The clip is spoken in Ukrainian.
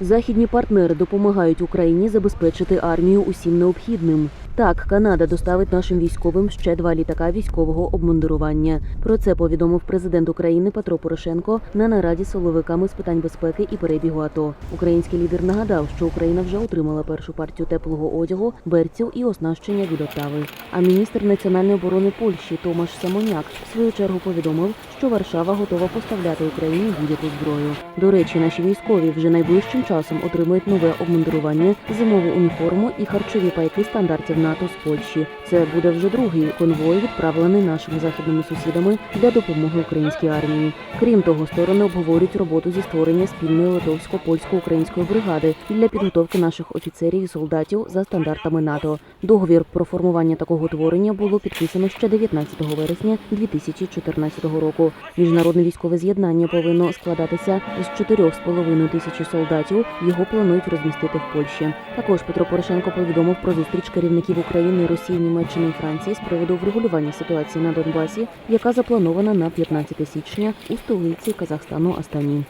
Західні партнери допомагають Україні забезпечити армію усім необхідним. Так, Канада доставить нашим військовим ще два літака військового обмундирування. Про це повідомив президент України Петро Порошенко на нараді з силовиками з питань безпеки і перебігу АТО. Український лідер нагадав, що Україна вже отримала першу партію теплого одягу, берців і оснащення від Оттави. А міністр національної оборони Польщі Томаш Самоняк в свою чергу повідомив, що Варшава готова поставляти Україні будь-яку зброю. До речі, наші військові вже найближчим часом отримують нове обмундирування, зимову уніформу і харчові пайки стандартів НАТО з Польщі. Це буде вже другий конвой, відправлений нашими західними сусідами для допомоги українській армії. Крім того, сторони обговорюють роботу зі створення спільної литовсько-польсько-української бригади для підготовки наших офіцерів і солдатів за стандартами НАТО. Договір про формування такого творення було підписано ще 19 вересня 2014 року. Міжнародне військове з'єднання повинно складатися з 4,5 тисячі солдатів. Його планують розмістити в Польщі. Також Петро Порошенко повідомив про зустріч керівників України, Росії, Німеччини і Франції з приводу врегулювання ситуації на Донбасі, яка запланована на 15 січня у столиці Казахстану Астані.